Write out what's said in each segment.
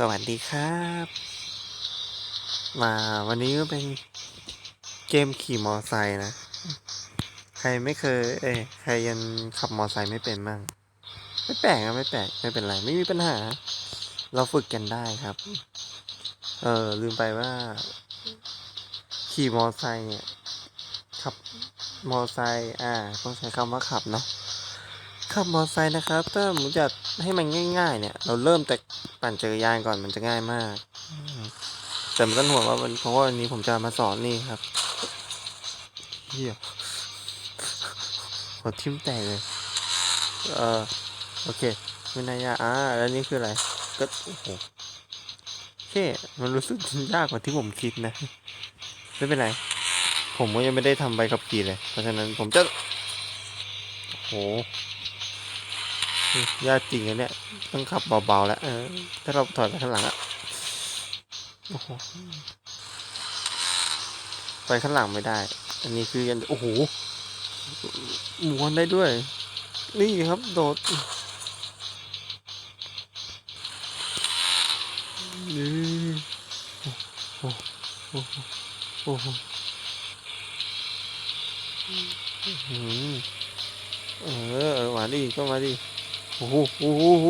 สวัสดีครับ มาวันนี้ก็เป็นเกมขี่มอไซค์นะ ใครไม่เคย เอ้ใครยังขับมอไซค์ไม่เป็นมั่งไม่แปลกนะไม่แปลกไม่เป็นไร ไม่มีปัญหา เราฝึกกันได้ครับ เออลืมไปว่า ขี่มอไซค์เนี่ยขับมอไซค์อ่าต้องใช้คำว่าขับเนาะขับมอไซค์นะครับถ้าผมจะให้มันง่าย ๆ เนี่ย เราเริ่มแต่ ปั่นจักรยานก่อนมันจะง่ายมากอืมแต่ไม่ต้องห่วงว่าวันเพราะว่าวันนี้ผมจะมาสอนนี่ครับเฮียหัวทิ่มแตกเลย เออโอเคไม่น่ายากอ่าแล้วนี่คืออะไร ก็โอ้โหโอเคมันรู้สึกยากกว่าที่ผมคิดนะ ไม่เป็นไร ผมก็ยังไม่ได้ทำใบขับขี่เลย เพราะฉะนั้นผมจะโอ้โห ยากจริงอะเนี่ยต้องขับเบาๆแล้ว เออ ถ้าเราถอยไปข้างหลังอะโอ้โหไปข้างหลังไม่ได้ อันนี้คือยันโอ้โหม้วนได้ด้วย นี่ครับ โดดนี่โอ้โหโอ้โหโอ้โหเออเออมาดิก็มาดิ โอ้โหโอ้โห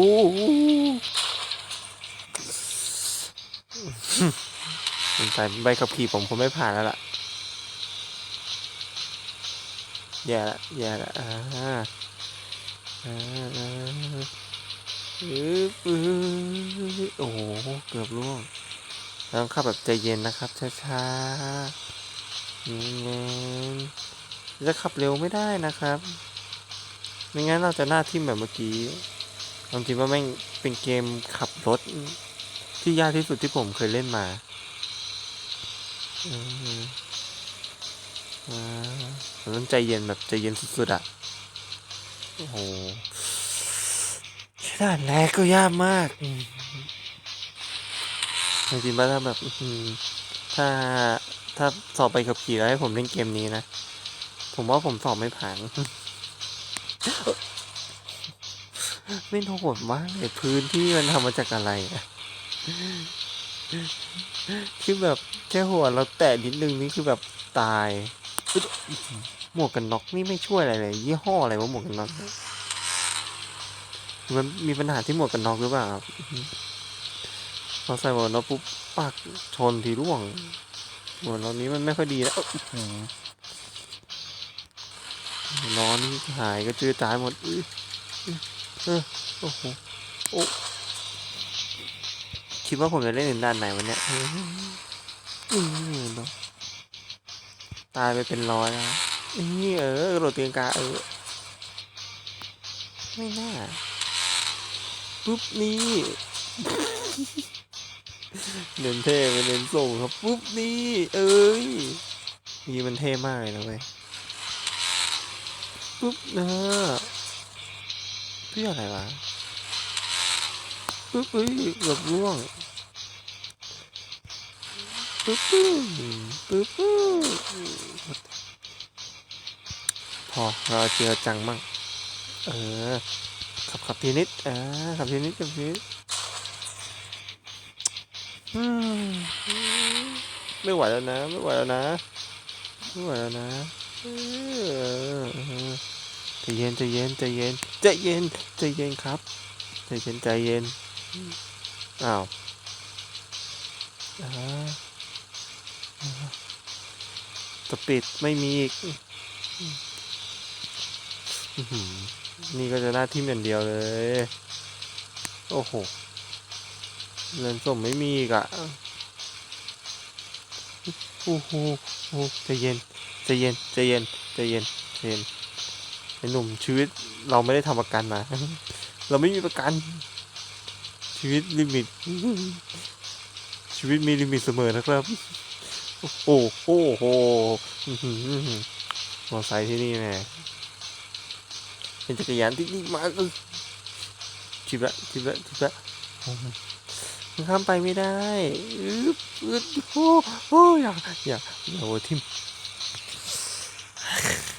สงสัยใบขับขี่ผมคงไม่ผ่านแล้วล่ะ แย่ละแย่ละอ่าอ่าอ่าอึ๊บอึ๊บโอ้โห เกือบล่วงต้องขับแบบใจเย็นนะครับ ช้าๆเงี้ยจะขับเร็วไม่ได้นะครับ ไม่งั้นเราจะหน้าทิ่แบบเมื่อกี้ความจริงว่าแม่งเป็นเกมขับรถ ที่ยากที่สุดที่ผมเคยเล่นมาอืมอ่าต้องใจเย็นแบบใจเย็นสุดๆอะ โอ้โหแค่ด่านแรกก็ยากมากอืมจริงๆว่าถ้าแบบถ้าถ้าสอบไปขับขี่แล้วให้ผมเล่นเกมนี้นะ ผมว่าผมสอบไม่ผ่าน ไม่โหดมากเลยพื้นที่มันทำมาจากอะไรอะคือแบบแค่หัวเราแตะนิดนึงนี่คือแบบตายหมวกกันน็อกนี่ไม่ช่วยอะไรเลย ยี่ห้ออะไรวะหมวกกันน็อกมันมีปัญหาที่หมวกกันน็อกหรือเปล่าครับพอใส่หมวกกันน็อกปุ๊บปักชนทีร่วงหมวกกันน็อกนี้มันไม่ค่อยดีแล้ว อื้อนหายก็จืดตายหมดอื้อเออโอ้โหโอ้คิดว่าผมจะเล่นถึงด้านไหนวันเนี้ยอืมเนอะตายไปเป็นร้อยแล้วนี่เออกระโดดเตียงกาเออ ไม่น่า ปุ๊บนี่เน้นเท่ไปเน้นส่งครับ ปุ๊บนี่ เอ้ยนี่มันเท่มากเลยนะเว้ย ปุ๊บนะเพื่ออะไรวะปึ๊บปึ๊บเกือบร่วงปึ๊บปึ๊บปึ๊บปึ๊บพอเราเจอจังมั่งเออขับขับทีนิดอ่าขับทีนิดขับทีนิดไม่ไหวแล้วนะ ไม่ไหวแล้วนะ ไม่ไหวแล้วนะ ใจเย็นใจเย็นใจเย็นใจเย็นใจเย็นครับใจเย็นใจเย็นอ้าวอ่าอ่าสปีดไม่มีอีก นี่ก็จะหน้าทิ่มอย่างเดียวเลย โอ้โหเงินส่งไม่มีอีกอะโอ้โหใจเย็น ใจเย็นใจเย็นใจเย็นใจเย็นไอ้หนุ่มชีวิตเราไม่ได้ทำประกันมา เราไม่มีประกัน ชีวิตลิมิต ชีวิตมีลิมิตเสมอนะครับ โอ้โหโอ้โหอหอมอไซค์ที่นี่แม่เป็นจักรยานที่ดีมากเลยชิบละชิบละชิบละข้ามไปไม่ได้อึ๊บอึ๊บโอ้โอ้อย่าอย่าอย่าโอ้ทิม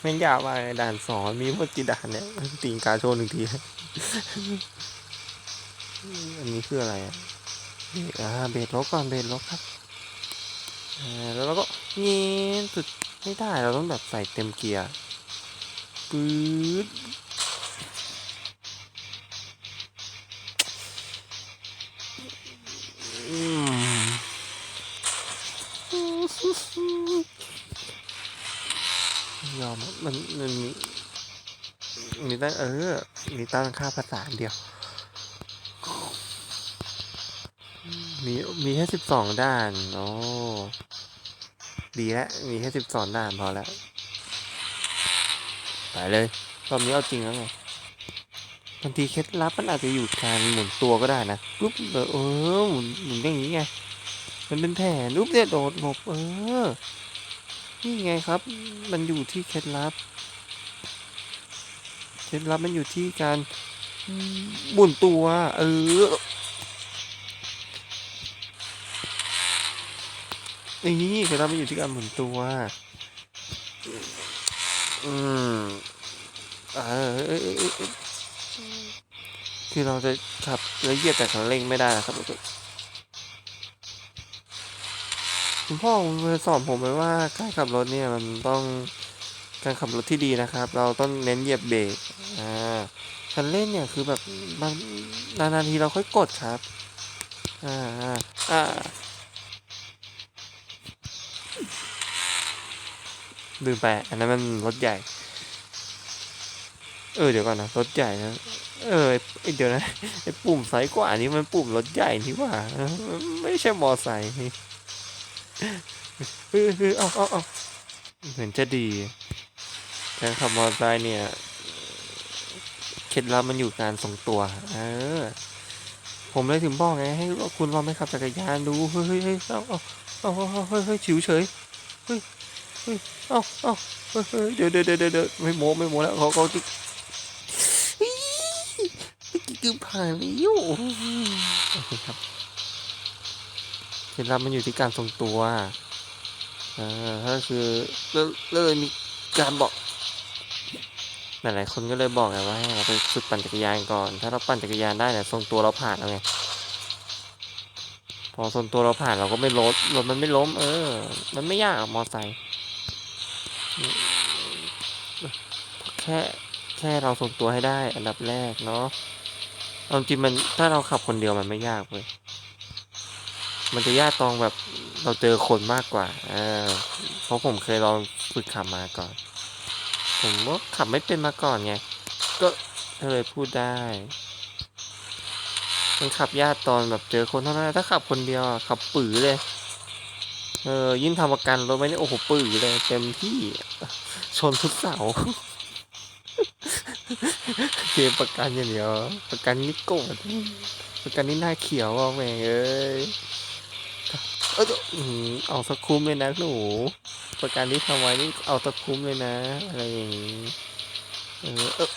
ม่งยาวมากด่านสอนมีพวกกี่ด่านเนี่ยตีนกาโชว์หนึ่งทีอันนี้คืออะไรอะเบรกลบก่อนเบรกลบครับแล้วเราก็เงี้ยสุดไม่ได้เราต้องแบบใส่เต็มเกียร์ปื๊ดอืม ยอมมันมันมีมีตั้งเออ มีตั้งค่าภาษาเดียว มีมีแค่สิบสองด้าน โอ้ดีแล้วมีแค่สิบสองด้านพอแล้วไปเลยรอบนี้เอาจริงแล้วไงบางทีเคล็ดลับมันอาจจะอยู่การหมุนตัวก็ได้นะปุ๊บเออเออหมุนหมุนอย่างนี้ไงมันเป็นแผนปุ๊บเนี่ยโดดหลบเออ นี่ไงครับ มันอยู่ที่เคล็ดลับ เคล็ดลับมันอยู่ที่การหมุนตัว เออนี่เคล็ดลับมันอยู่ที่การหมุนตัว อืมเออคือเราจะขับแล้วเหยียบแต่คันเร่งไม่ได้นะครับ คุณพ่อสอนผมไว้ว่าการขับรถเนี่ยมันต้องการขับรถที่ดีนะครับ เราต้องเน้นเหยียบเบรกอ่าคันเร่งเนี่ยคือแบบบางนานๆทีเราค่อยกดครับอ่าอ่าลืมไปอันนั้นมันรถใหญ่ เออเดี๋ยวก่อนนะรถใหญ่นะเออไอเดี๋ยวนะไอปุ่มซ้ายกว่านี้มันปุ่มรถใหญ่นี่ว่า ไม่ใช่มอไซค์ เออเออเอาเอาเอาเหมือนจะดีการขับมอไซค์เนี่ย เคล็ดลับมันอยู่การทรงตัว เออ ผมเลยถึงบอกไงให้คุณลองไปขับจักรยานดู เฮ้ยเฮ้ยเฮ้ยเอาเอาเอาเอาเฮ้ยเฮ้ยฉิวเฉย เฮ้ยเฮ้ยเอาเอาเฮ้ยเฮ้ยเดี๋ยวเดี๋ยวเดี๋ยวเดี๋ยวไม่โม้ไม่โม้แล้วเขาเขาจิอี๋เมื่อกี้คือผ่านแล้วโอเคครับ เคล็ดลับมันอยู่ที่การทรงตัวเออก็คือแล้วเลยมีการบอกหลายๆคนก็เลยบอกไงว่าให้เราไปฝึกปั่นจักรยานก่อน ถ้าเราปั่นจักรยานได้เนี่ยทรงตัวเราผ่านแล้วไงพอทรงตัวเราผ่านเราก็ไม่ลดรถมันไม่ล้ม เออ มันไม่ยากมอไซค์แค่แค่เราทรงตัวให้ได้ อันดับแรกเนาะเอาจริงมันถ้าเราขับคนเดียวมันไม่ยากเว้ย มันจะยากตรงแบบเราเจอคนมากกว่าเออเพราะผมเคยลองฝึกขับมาก่อน ผมว่าขับไม่เป็นมาก่อนไง ก็เลยพูดได้ มันขับยากตอนแบบเจอคนเท่านั้น ถ้าขับคนเดียวขับปื๋อเลย เออ ยิ่งทำประกันรถไว้นี่โอ้โหปื๋อเลยเต็มที่ ชนทุกเสาเกมประกันอย่างเดียว ประกันนี่โกรธประกันนี่หน้าเขียวอะแม่งเอ้ย เออืออเอาสักคุ้มเลยนะหนูประกันที่ทำไว้นี่เอาสักคุ้มเลยนะ อะไรอย่างนี้เออเออ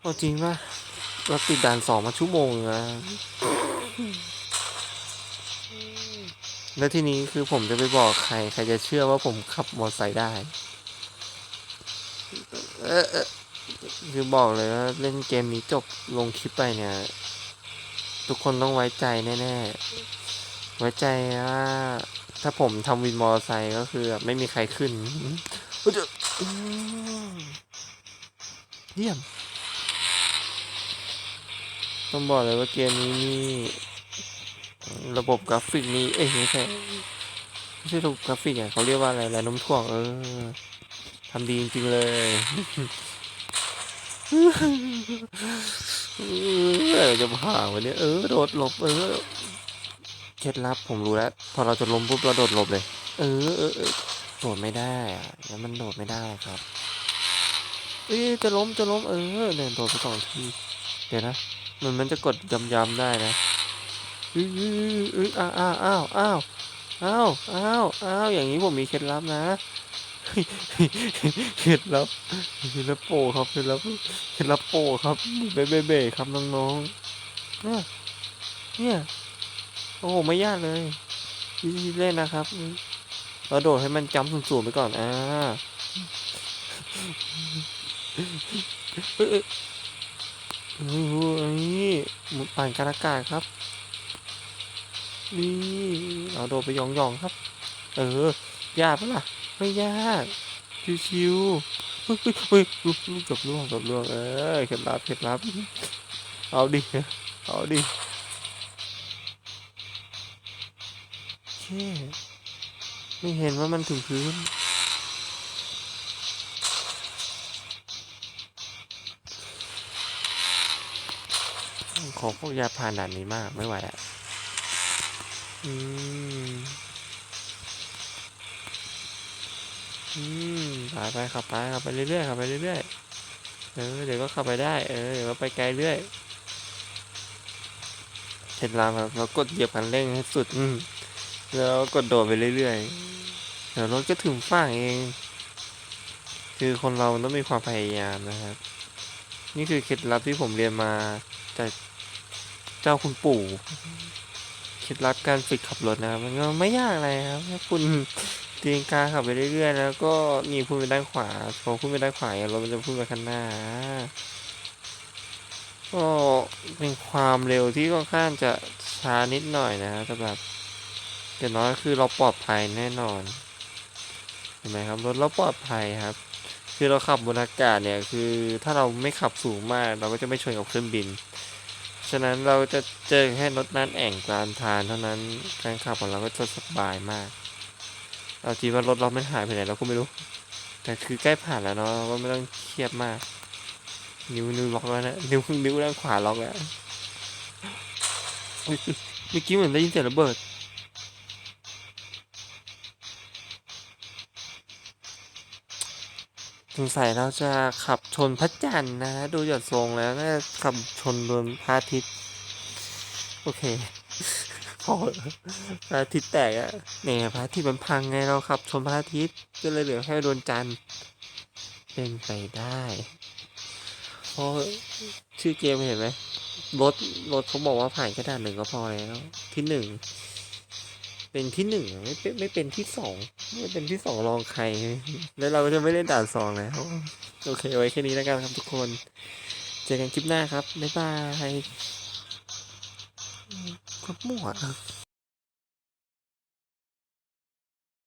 เอาจริงป่ะเราติดด่านสองมาชั่วโมงนะแล้วทีนี้คือผมจะไปบอกใคร ใครจะเชื่อว่าผมขับมอเตอร์ไซค์ได้เออเออคือบอกเลยว่าเล่นเกมนี้จบลงคลิปไปเนี่ย ทุกคนต้องไว้ใจแน่ ๆ ไว้ใจว่า ถ้าผมทำวินมอเตอร์ไซค์ก็คือไม่มีใครขึ้นอุ๊ยเดี๋ยวอืมเยี่ยม ต้องบอกเลยว่าเกมนี้มีระบบกราฟิกมีเอ้ยไม่ใช่ไม่ใช่ระบบกราฟิกอะเขาเรียกว่าอะไรแรงโน้มถ่วงเออทำดีจริง ๆ เลยเออจะผ่าวันนี้เออ โดดหลบเออ เคล็ดลับผมรู้แล้ว พอเราจะล้มปุ๊บเราโดดหลบเลย เออเออเออโดดไม่ได้อะแล้วมันโดดไม่ได้ครับ เอ้จะล้มจะล้มเออเนี่ยโดดไปสองทีเดี๋ยวนะมันมันจะกดย้ำๆได้นะอื้ออื้ออ้าวอ้าวอ้าวอ้าวอ้าวอ้าวอ้าวอย่างนี้ผมมีเคล็ดลับนะเคล็ดลับเคล็ดลับโปครับเคล็ดลับเคล็ดลับโปครับเบ้เบ้เบ้ครับน้องๆเนี่ยเนี่ย โอ้โหไม่ยากเลยวิธีเล่นนะครับเราโดดให้มันจำสูงๆไปก่อนอ่าเอ้ยเอ้ยโอ้โหนี่หมุนผ่านการอากาศครับ นี่เราโดดไปยองๆครับ เออยากปะล่ะไม่ยากชิวๆเฮ้ยเฮ้ยเฮ้ยกับล่วงกับล่วงเออเคล็ดลับเคล็ดลับเอาดิเอาดิ ไม่เห็นว่ามันถึงพื้น ขอพวกยาผ่านด่านนี้มากไม่ไหวอะ อืม อืมไปไปขับไปขับไปเรื่อยๆขับไปเรื่อยๆ เออ เดี๋ยวก็ขับไปได้ เออ เดี๋ยวก็ไปไกลเรื่อยเคล็ดลับครับเรากดเหยียบคันเร่งให้สุด อืม แล้วกดโดดไปเรื่อยๆ เดี๋ยวรถก็ถึงฝั่งเอง คือคนเราต้องมีความพยายามนะครับ นี่คือเคล็ดลับที่ผมเรียนมาจากเจ้าคุณปู่ เคล็ดลับการฝึกขับรถนะครับ มันก็ไม่ยากอะไรครับแค่คุณตีนกาขับไปเรื่อยๆ แล้วก็มีพุ่งไปด้านขวา พอพุ่งไปด้านขวาเรถมันจะพุ่งไปข้างหน้า ก็เป็นความเร็วที่ค่อนข้างจะช้านิดหน่อยนะครับแต่แบบ อย่างน้อยคือเราปลอดภัยแน่นอนเห็นไหมครับรถเราปลอดภัยครับ คือเราขับบนอากาศเนี่ยคือถ้าเราไม่ขับสูงมาก เราก็จะไม่ชนกับเครื่องบิน ฉะนั้นเราจะเจอแค่รถน้ำแอ่งกลางทานเท่านั้นการขับของเราก็จะสบายมากเอาจริงว่ารถเราไม่หายไปไหนเราก็ไม่รู้ แต่คือใกล้ผ่านแล้วเนาะเราก็ไม่ต้องเครียดมาก นิ้วนิ้วล็อกแล้วนะนิ้วนิ้วด้านขวาล็อกแล้วเมื่อกี้เหมือนได้ยินเสียงระเบิด สงสัยเราจะขับชนพระจันทร์นะ ดูจากทรงแล้วน่าขับชนโดนพระอาทิตย์ โอเคพอพระอาทิตย์แตกอะเนี่ยพระอาทิตย์มันพังไงเราขับชนพระอาทิตย์ก็เลยเหลือแค่โดนจันทร์เป็นไปได้เพราะชื่อเกมเห็นไหมรถรถเขาบอกว่าผ่านแค่ด่านหนึ่งก็พอแล้ว ที่หนึ่ง เป็นที่หนึ่งอะไม่เป็นไม่เป็นที่สองไม่เป็นที่สองรองใคร แล้วเราก็จะไม่เล่นด่านสองแล้ว โอเคไว้แค่นี้แล้วกันครับทุกคน เจอกันคลิปหน้าครับ บ๊ายบายกดมั่ว